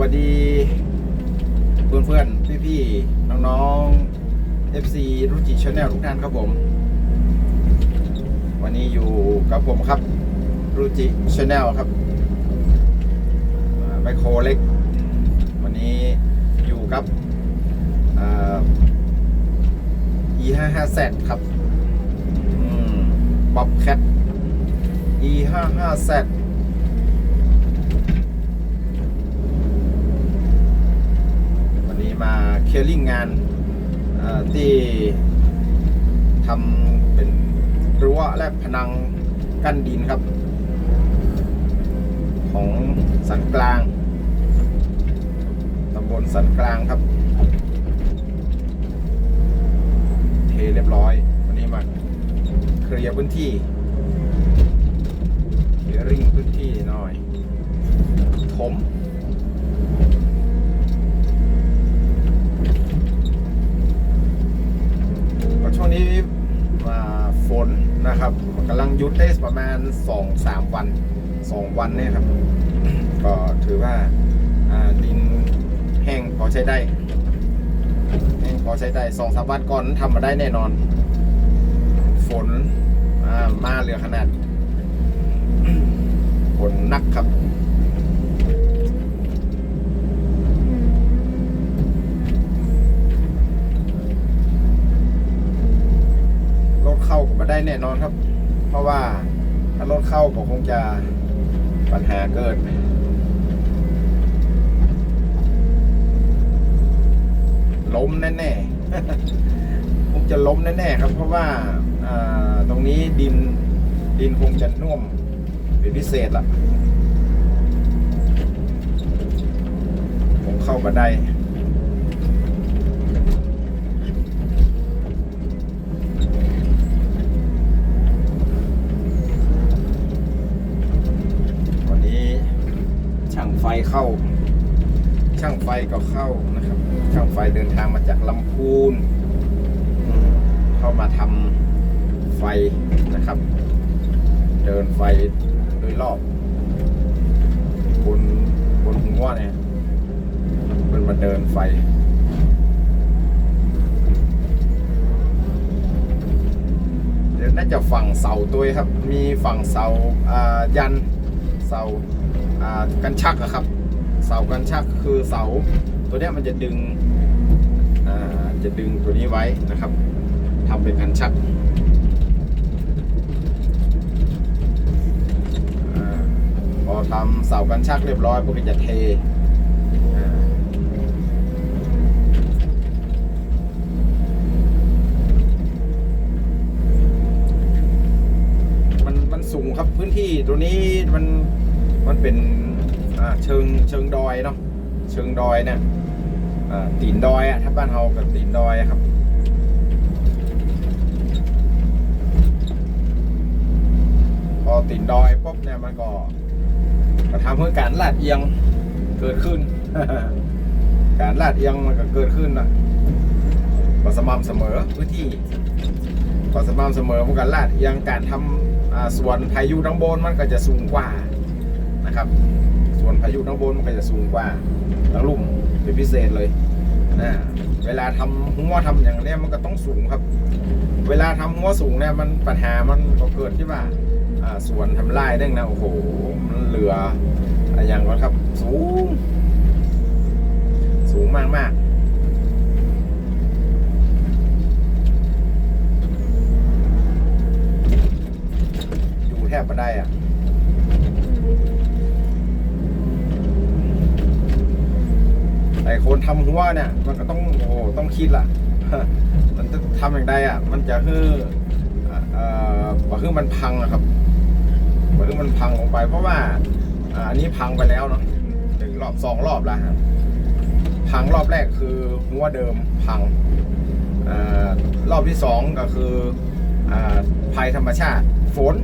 วัสดีเพื่อนเพื่อนพี่พี่ๆน้องๆ FC รุจิชาแนลทุกท่านครับผม วันนี้อยู่กับผมครับรุจิชาแนลครับไมโครเล็ก วันนี้อยู่กับอ่า E55Z ครับ บ๊อบแคท E55Z วันนี้ มาเคลียร์ลิงงานที่ทำเป็นรั้วและผนังกั้นดินครับ ของสันกลางตำบลสันกลางครับ เทเรียบร้อย วันนี้มาเคลียร์พื้นที่เคลียร์ริ่งพื้นที่หน่อย ถม ก็ช่วงนี้มาฝนนะครับกำลังหยุดได้ ประมาณ2-3วัน2วันเนี่ยครับ ก็ถือว่าดินแห้งพอใช้ได้แห้งพอใช้ได้สองสามวันก่อนทำมาได้แน่นอน ฝนมาเหลือขนาดฝนหนักครับรถเข้าก็มาได้แน่นอนครับ เพราะว่า ถ้ารถเข้าก็คงจะปัญหาเกิดล้มแน่ๆ คงจะล้มแน่ๆครับ เพราะว่าตรงนี้ดินดินคงจะน่วมเป็นพิเศษละผมเข้ามาได้ วันนี้ช่างไฟ เข้า ช่างไฟก็เข้านะครับ ช่างไฟเดินทางมาจากลำพูนเข้ามาทำไฟนะครับ เดินไฟโดยรอบบนบนหัวเนี่ยมันมาเดินไฟเดี๋ยวน่าจะฝั่งเสาตัวครับ มีฝั่งเสายันเสาอ่ากันชักอะครับ เสากันชักคือเสา ตัวนี้มันจะดึงจะดึงตัวนี้ไว้นะครับทำเป็นกันชักอพอทำเสากันชักเรียบร้อยพวกก็จะเทมันมันสูงครับพื้นที่ตัวนี้มันมันเป็น เชิงเชิงดอยเนาะเชิงดอยเนี่ยตีนดอยอะถ้าบ้านเฮากับตีนดอยครับพอตีนดอยปุ๊บเนี่ยมันก็ก็ทำให้การลาดเอียงเกิดขึ้น การลาดเอียงมันก็เกิดขึ้นนะก็สม่ำเสมอพื้นที่ก็สม่ำเสมอมันก็ลาดเอียงการทำอ่าส่วนพายุทั้งบนมันก็จะสูงกว่า นะครับ ส่วนพายุทั้งบนมันก็จะสูงกว่าทั้งลุ่มเป็นพิเศษเลยนะเวลาทำหัวทำอย่างเนี้ยมันก็ต้องสูงครับ เวลาทำหัวสูงเนี่ยมันปัญหามันก็เกิดที่ว่าส่วนทำลายเด้งนะโอ้โหมันเหลืออะไรอย่างก็ครับ สูง สูงมากมาก คิดล่ะ มันจะทำอย่างใดอะ มันจะคือเอ่อเอ่อว่าคือมันพังอะครับว่าคือมันพังลงไป เพราะว่าอันนี้พังไปแล้วเนาะหนึ่งรอบสองรอบแล้วครับพังรอบแรกคือหัวเดิมพังอรอบที่สองก็คืออภัยธรรมชาติ ฝน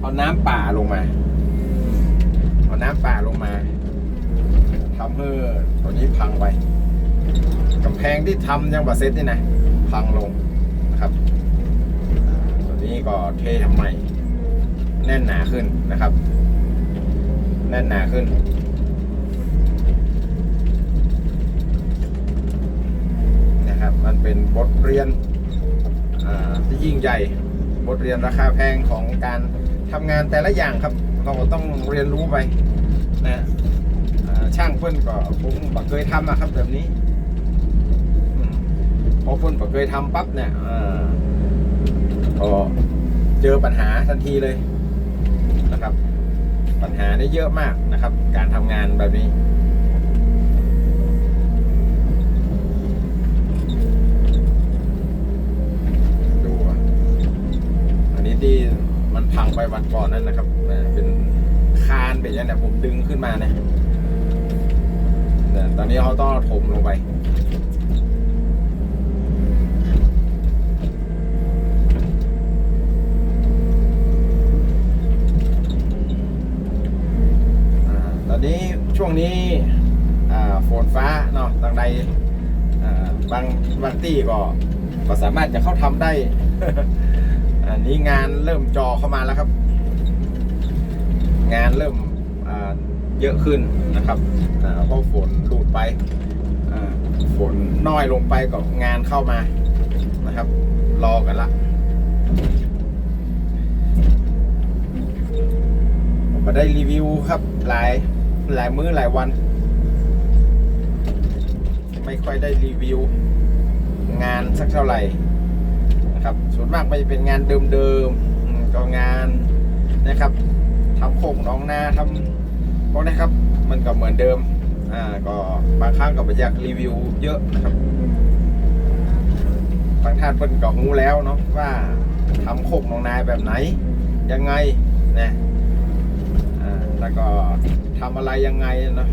เอาน้ำป่าลงมาเอาน้ำป่าลงมาทำให้ตัวนี้พังไป กํแพงที่ทำยังบ่เสร็จนี่นะพังลงนะครับตัวนี้ก็เททำใหม่แน่นหนาขึ้นนะครับ แน่นหนาขึ้นนะครับ มันเป็นบทเรียนที่ยิ่งใหญ่บทเรียนราคาแพงของการทำงานแต่ละอย่างครับ เราต้องเรียนรู้ไปนะช่างเพื่อนก็คงบัเคยทำอะครับแบบนี้ พอเพื่อนบ่เคยทำปั๊บเนี่ยอ่าก็เจอปัญหาทันทีเลยนะครับ ปัญหาได้เยอะมากนะครับ การทำงานแบบนี้ดูอะอันนี้ที่มันพังไปวันก่อนนั่นนะครับอ่าเป็นคานเป็นยังไงผมดึงขึ้นมาเนี่ยแต่ตอนนี้เขาต้องเอาถมลงไป อ่าตอนนี้ช่วงนี้อ่าฝนฟ้าเนาะทางใดอ่าบางบางที่ก็ก็สามารถจะเข้าทำได้ อันนี้งานเริ่มจอเข้ามาแล้วครับ งานเริ่มเยอะขึ้นนะครับเพราะฝนหลุดไปฝนน้อยลงไปก็งานเข้ามานะครับ รอกันละผมมาได้รีวิวครับหลายหลายมื้อหลายวัน ไม่ค่อยได้รีวิว งานสักเท่าไหร่นะครับส่วนมากไม่เป็นงานเดิมๆก็งานนะครับทำโคกหน้องนาทำพวกนี้ครับ มันก็เหมือนเดิมอ่าก็บางครั้งก็ไม่อยากรีวิวเยอะนะครับบางท่านเพิ่นก็รู้แล้วเนาะว่าทำโคกหน้องนาแบบไหน ยังไงนะอ่าแล้วก็ทำอะไรยังไงเนอะ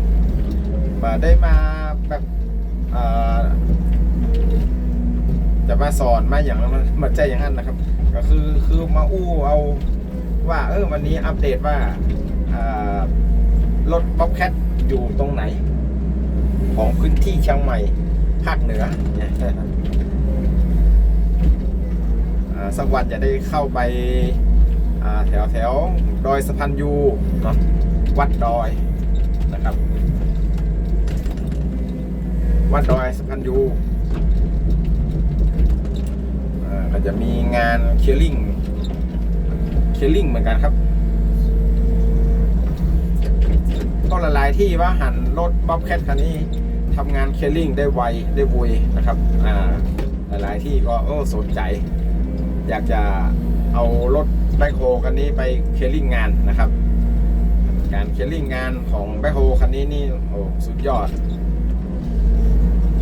มาได้มาแบบอ่า จะมาสอนมาอย่างนั้นมันมันใจอย่างนั้นนะครับ ก็คือคือมาอู้เอาว่าเออวันนี้อัปเดตว่ารถป๊อปแคทอยู่ตรงไหน ของพื้นที่เชียงใหม่ภาคเหนือเนี่ยสักวันจะได้เข้าไปาแถวแถวดอยสะพานยูเนาะวัดดอยนะครับ วัดดอยสะพานยู อาก็จะมีงานเคลียร์ลิงเคลียร์ลิงเหมือนกันครับ ก็ละลายที่ว่าหันรถบ๊อบแคทคันนี้ทำงานเคลียร์ลิงได้ไวได้วุยนะครับอ่าหลายที่ก็โอ้สนใจ อยากจะเอารถแบคโฮคันนี้ไปเคลียร์ลิงงานนะครับ การเคลียร์ลิงงานของแบคโฮคันนี้นี่โอ้สุดยอด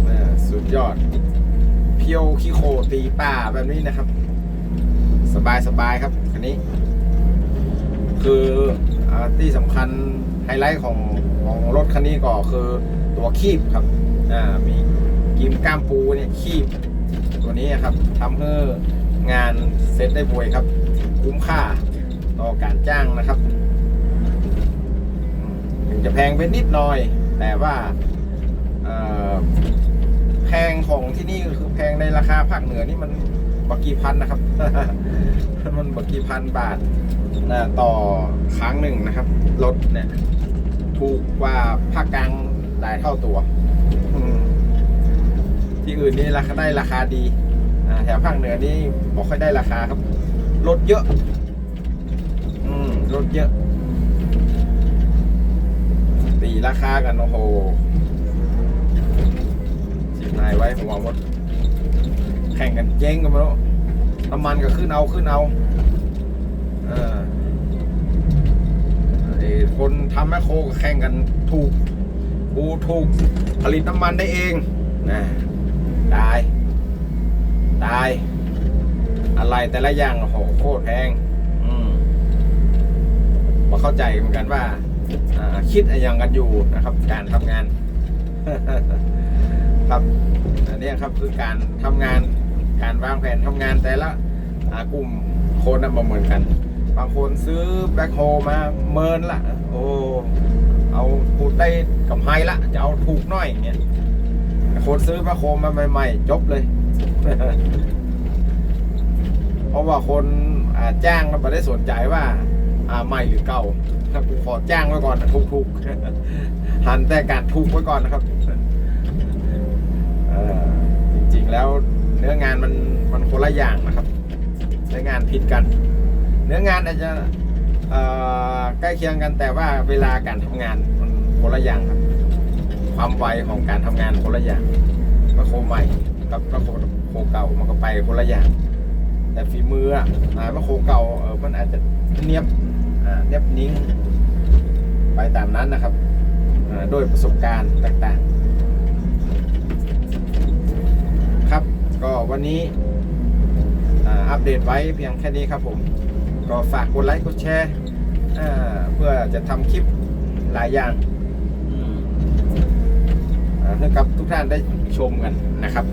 อ่สุดยอด เพียวขี้โคตีป่าแบบนี้นะครับ สบายสบายครับคันนี้ คืออที่สำคัญไฮไลท์ของของรถคันนี้ก็คือตัวคีบครับอ่ามีกิมก้ามปูเนี่ยคีบตัวนี้ครับทำให้งานเสร็จได้บวยครับ คุ้มค่าต่อการจ้างนะครับถึงจะแพงไปนิดหน่อย แต่ว่า งของที่นี่คือแพงในราคาภาคเหนือนี่มันบักกี่พันนะครับ มันบักกี่พันบาทนะต่อครั้งหนึ่งนะครับ รถเนี่ย ถูกกว่าภาคกลางหลายเท่าตัว ที่อื่นนี่ราคาได้ราคาดีแถวภาคเหนือนี่บอกค่อยได้ราคาครับ รถเยอะ อืมรถเยอะ ตีราคากันโอ้โห นายไว้หัวหมดแข่งกันเจ๊งกันมาแล้วน้ำมันก็ขึ้นเอาขึ้นเอาเออไอ้คนทำแมคโครก็แข่งกันถูกกูถูกผลิตน้ำมันได้เองนะตาย ตาย อะไรแต่ละอย่างโอ้โหโคตรแพงอืมพอเข้าใจเหมือนกันว่าอ่าคิดอะไรอย่างกันอยู่นะครับ การทำงาน ครับอันนี้ครับคือการทำงานการวางแผนทำงานแต่ละกลุ่มคนน่ะมาเหมือนกัน บางคนซื้อแบ็คโฮมาเมินละโอ้เอาปูได้กำไรละจะเอาถูกหน่อยเงี้ยคนซื้อแบ็คโฮมาใหม่ๆจบเลย เพราะว่าคนาจ้างก็ไม่ได้สนใจว่าอาใหม่หรือเก่าถ้ากูขอจ้างไว้ก่อนถูกๆหันแต่การถูกไว้ก่อนนะครับเอ่อจริงๆ แล้วเนื้องานมันมันคนละอย่างนะครับเนื้องานผิดกัน เนื้องานอาจจะใกล้เคียงกันแต่ว่าเวลาการทำงานมันคนละอย่างครับ ความไวของการทำงานคนละอย่างมะโครใหม่กับมะโครโคเก่ามันก็ไปคนละอย่าง แต่ฝีมืออะอ่ามะโครเก่าเออมันอาจจะเนียบเนียบนิ้งไปตามนั้นนะครับอ่าโดยประสบการณ์ต่างๆ ก็วันนี้อ่าอัปเดตไว้เพียงแค่นี้ครับผม ก็ฝากกดไลค์กดแชร์อ่าเพื่อจะทำคลิปหลายอย่างอืมอ่าให้กับทุกท่านได้ชมกันนะครับ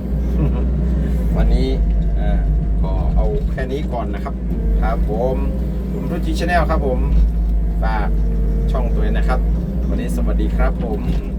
วันนี้อ่าก็เอาแค่นี้ก่อนนะครับ ครับผมผมทุจีชาแนลครับผม ฝากช่องตัวเองนะครับ วันนี้สวัสดีครับผม